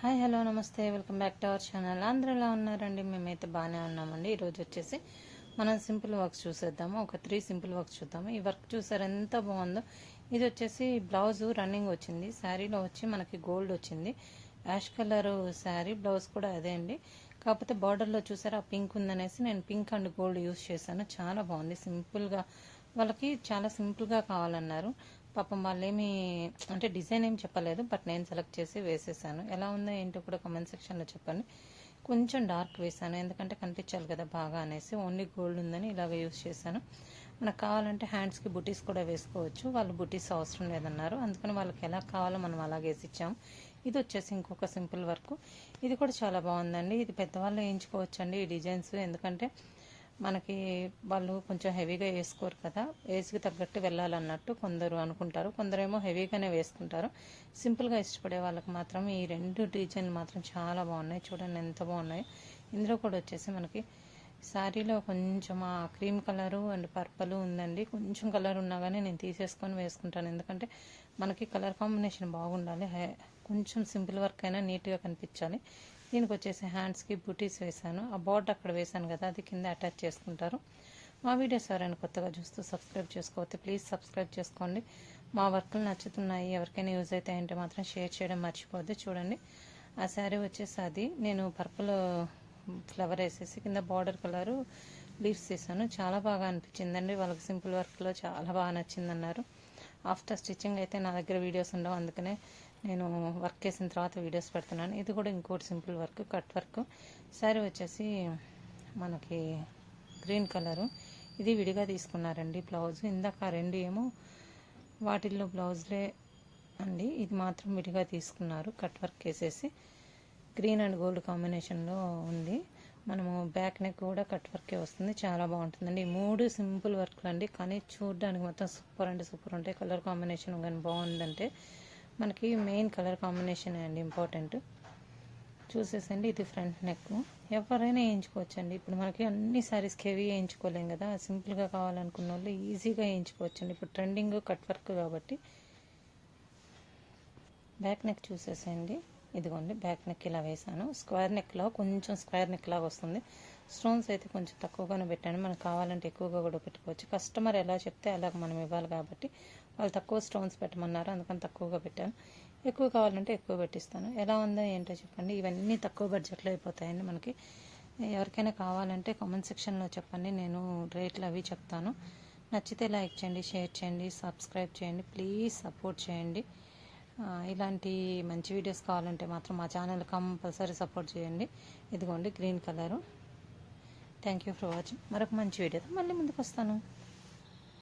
Hi hello నమస్తే. Welcome back to our channel. అందరూ ఎలా ఉన్నారండి? మేమైతే బాగానే ఉన్నామండి. ఈరోజు వచ్చేసి మనం సింపుల్ వర్క్స్ చూసేద్దాము. ఒక త్రీ సింపుల్ వర్క్స్ చూద్దాము. ఈ వర్క్ చూసారు ఎంత బాగుందో. ఇది వచ్చేసి బ్లౌజ్ రన్నింగ్ వచ్చింది. శారీలో వచ్చి మనకి గోల్డ్ వచ్చింది. యాష్ కలర్ శారీ బ్లౌజ్ కూడా అదే అండి. కాకపోతే బార్డర్లో చూసారా పింక్ ఉందనేసి నేను పింక్ అండ్ గోల్డ్ యూస్ చేశాను. చాలా బాగుంది. సింపుల్గా వాళ్ళకి చాలా సింపుల్గా కావాలన్నారు. పాపం వాళ్ళేమి అంటే డిజైన్ ఏం చెప్పలేదు బట్ నేను సెలెక్ట్ చేసి వేసేసాను. ఎలా ఉందో ఏంటో కూడా కమెంట్ సెక్షన్లో చెప్పండి. కొంచెం డార్క్ వేసాను ఎందుకంటే కనిపించాలి కదా బాగా అనేసి. ఓన్లీ గోల్డ్ ఉందని ఇలాగ యూస్ చేశాను. మనకు కావాలంటే హ్యాండ్స్కి బుటీస్ కూడా వేసుకోవచ్చు. వాళ్ళు బుటీస్ అవసరం లేదన్నారు. అందుకని వాళ్ళకి ఎలా కావాలో మనం అలాగే వేసి ఇచ్చాము ఇది వచ్చేసి ఇంకొక సింపుల్ వర్క్. ఇది కూడా చాలా బాగుందండి. ఇది పెద్దవాళ్ళు వేయించుకోవచ్చండి ఈ డిజైన్స్. ఎందుకంటే మనకి వాళ్ళు కొంచెం హెవీగా వేసుకోరు కదా ఏజ్కి తగ్గట్టు వెళ్ళాలన్నట్టు కొందరు అనుకుంటారు. కొందరేమో హెవీగానే వేసుకుంటారు. సింపుల్గా ఇష్టపడే వాళ్ళకి మాత్రం ఈ రెండు డిజైన్లు మాత్రం చాలా బాగున్నాయి. చూడండి ఎంత బాగున్నాయి. ఇందులో కూడా వచ్చేసి మనకి శారీలో కొంచెం ఆ క్రీమ్ కలరు అండ్ పర్పల్ ఉందండి. కొంచెం కలర్ ఉన్నా కానీ నేను తీసేసుకొని వేసుకుంటాను. ఎందుకంటే మనకి కలర్ కాంబినేషన్ బాగుండాలి. కొంచెం సింపుల్ వర్క్ అయినా నీట్గా కనిపించాలి. దీనికి వచ్చేసి హ్యాండ్స్కి బుటీస్ వేసాను ఆ బోర్డ్ అక్కడ వేసాను కదా అది కింద అటాచ్ చేసుకుంటారు. మా వీడియోస్ ఎవరైనా కొత్తగా చూస్తూ సబ్స్క్రైబ్ చేసుకోవచ్చు ప్లీజ్ సబ్స్క్రైబ్ చేసుకోండి. మా వర్క్లు నచ్చుతున్నాయి ఎవరికైనా యూజ్ అవుతాయంటే మాత్రం షేర్ చేయడం మర్చిపోద్దు చూడండి ఆ శారీ వచ్చేసి అది. నేను పర్పుల్ ఫ్లవర్ వేసేసి కింద బార్డర్ కలరు లీవ్స్ తీసాను చాలా బాగా అనిపించిందండి. వాళ్ళకి సింపుల్ వర్క్లో చాలా బాగా నచ్చిందన్నారు. ఆఫ్టర్ స్టిచ్చింగ్ అయితే నా దగ్గర వీడియోస్ ఉండవు. అందుకనే నేను వర్క్ చేసిన తర్వాత వీడియోస్ పెడుతున్నాను. ఇది కూడా ఇంకోటి simple work cut work. Sari వచ్చేసి మనకి గ్రీన్ కలరు. ఇది విడిగా తీసుకున్నారండి బ్లౌజ్. ఇందాక రెండు ఏమో వాటిల్లో బ్లౌజ్లే అండి. ఇది మాత్రం విడిగా తీసుకున్నారు కట్ వర్క్ వేసేసి. గ్రీన్ అండ్ గోల్డ్ కాంబినేషన్లో ఉంది. మనము బ్యాక్ నెక్ కూడా కట్ వర్కే వస్తుంది. చాలా బాగుంటుందండి. ఈ మూడు సింపుల్ వర్క్లు అండి కానీ చూడడానికి మొత్తం సూపర్ అంటే సూపర్ ఉంటాయి. కలర్ కాంబినేషన్ కానీ బాగుందంటే మనకి మెయిన్ కలర్ కాంబినేషన్ అండి ఇంపార్టెంట్. చూసేసండి ఇది ఫ్రంట్ నెక్. ఎవరైనా వేయించుకోవచ్చండి. ఇప్పుడు మనకి అన్ని సారీస్కి హెవీ వేయించుకోలేం కదా. సింపుల్గా కావాలనుకున్న వాళ్ళు ఈజీగా వేయించుకోవచ్చండి. ఇప్పుడు ట్రెండింగ్ కట్ వర్క్ కాబట్టి. బ్యాక్ నెక్ చూసేసేయండి ఇదిగోండి బ్యాక్ నెక్ ఇలా వేసాను స్క్వేర్ నెక్లో కొంచెం స్క్వేర్ నెక్ లాగా వస్తుంది. స్టోన్స్ అయితే కొంచెం తక్కువగానే పెట్టాను. మనకు కావాలంటే ఎక్కువగా కూడా పెట్టుకోవచ్చు. కస్టమర్ ఎలా చెప్తే అలాగ మనం ఇవ్వాలి కాబట్టి వాళ్ళు తక్కువ స్టోన్స్ పెట్టమన్నారు. అందుకని తక్కువగా పెట్టాను. ఎక్కువ కావాలంటే ఎక్కువ పెట్టిస్తాను. ఎలా ఉందో ఏంటో చెప్పండి. ఇవన్నీ తక్కువ బడ్జెట్లో అయిపోతాయండి మనకి. ఎవరికైనా కావాలంటే కామెంట్ సెక్షన్లో చెప్పండి. నేను రేట్లు అవి చెప్తాను. నచ్చితే లైక్ చేయండి షేర్ చేయండి సబ్స్క్రైబ్ చేయండి. ప్లీజ్ సపోర్ట్ చేయండి. ఇలాంటి మంచి వీడియోస్ కావాలంటే మాత్రం మా ఛానల్ కంపల్సరీ సపోర్ట్ చేయండి. ఇదిగోండి green colour. Thank you for watching మరొక మంచి వీడియోతో మళ్ళీ ముందుకు వస్తాను.